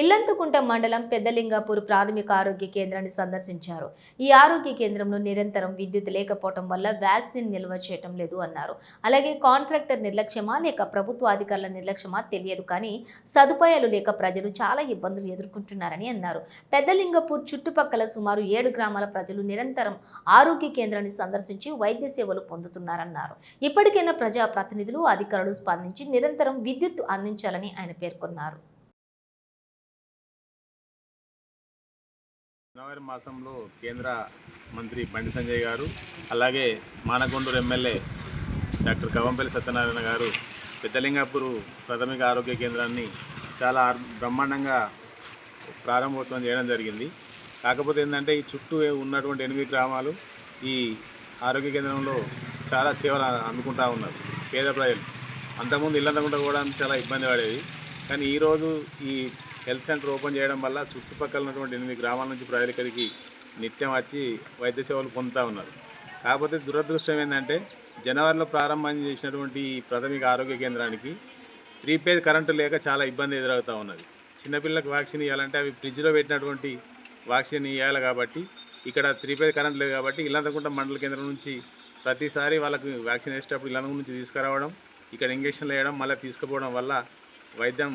ఇల్లంతకుంట మండలం పెద్దలింగాపూర్ ప్రాథమిక ఆరోగ్య కేంద్రాన్ని సందర్శించారు. ఈ ఆరోగ్య కేంద్రంలో నిరంతరం విద్యుత్ లేకపోవడం వల్ల వ్యాక్సిన్ నిల్వ చేయటం లేదు అన్నారు. అలాగే కాంట్రాక్టర్ నిర్లక్ష్యమా లేక ప్రభుత్వ అధికారుల నిర్లక్ష్యమా తెలియదు కానీ సదుపాయాలు లేక ప్రజలు చాలా ఇబ్బందులు ఎదుర్కొంటున్నారని అన్నారు. పెద్దలింగపూర్ చుట్టుపక్కల సుమారు ఏడు గ్రామాల ప్రజలు నిరంతరం ఆరోగ్య కేంద్రాన్ని సందర్శించి వైద్య సేవలు పొందుతున్నారన్నారు. ఇప్పటికైనా ప్రజా ప్రతినిధులు అధికారులు స్పందించి నిరంతరం విద్యుత్ అందించాలని ఆయన పేర్కొన్నారు. జనవరి మాసంలో కేంద్ర మంత్రి బండి సంజయ్ గారు అలాగే మానకొండూరు ఎమ్మెల్యే డాక్టర్ కవంపల్లి సత్యనారాయణ గారు పెద్దలింగాపూర్ ప్రాథమిక ఆరోగ్య కేంద్రాన్ని చాలా బ్రహ్మాండంగా ప్రారంభోత్సవం చేయడం జరిగింది. కాకపోతే ఏంటంటే ఈ చుట్టూ ఉన్నటువంటి ఎనిమిది గ్రామాలు ఈ ఆరోగ్య కేంద్రంలో చాలా సేవలు అందుకుంటా ఉన్నారు పేద ప్రజలు. అంతకుముందు ఇల్లంతకుండా కూడా చాలా ఇబ్బంది పడేది. కానీ ఈరోజు ఈ హెల్త్ సెంటర్ ఓపెన్ చేయడం వల్ల చుట్టుపక్కల ఉన్నటువంటి ఎనిమిది గ్రామాల నుంచి ప్రజలు ఇక్కడికి నిత్యం వచ్చి వైద్య సేవలు పొందుతూ ఉన్నారు. కాకపోతే దురదృష్టం ఏంటంటే జనవరిలో ప్రారంభం చేసినటువంటి ప్రాథమిక ఆరోగ్య కేంద్రానికి ప్రీపేడ్ కరెంటు లేక చాలా ఇబ్బంది ఎదురవుతూ ఉన్నది. చిన్నపిల్లలకు వ్యాక్సిన్ ఇవ్వాలంటే అవి ఫ్రిడ్జ్లో పెట్టినటువంటి వ్యాక్సిన్ ఇవ్వాలి కాబట్టి ఇక్కడ ప్రీపెయిడ్ కరెంట్ లేదు కాబట్టి ఇల్లంతకుంట మండల కేంద్రం నుంచి ప్రతిసారి వాళ్ళకి వ్యాక్సిన్ వేసేటప్పుడు ఇల్లంతకుంట నుంచి తీసుకురావడం ఇక్కడ ఇంజక్షన్లు వేయడం మళ్ళీ తీసుకుపోవడం వల్ల వైద్యం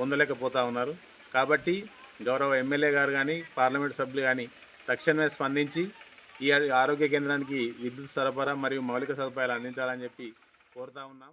పొందలేకపోతూ ఉన్నారు. కాబట్టి గౌరవ ఎమ్మెల్యే గారు కానీ పార్లమెంట్ సభ్యులు కానీ తక్షణమే స్పందించి ఈ ఆరోగ్య కేంద్రానికి విద్యుత్ సరఫరా మరియు మౌలిక సదుపాయాలు అందించాలని చెప్పి కోరుతా ఉన్నాం.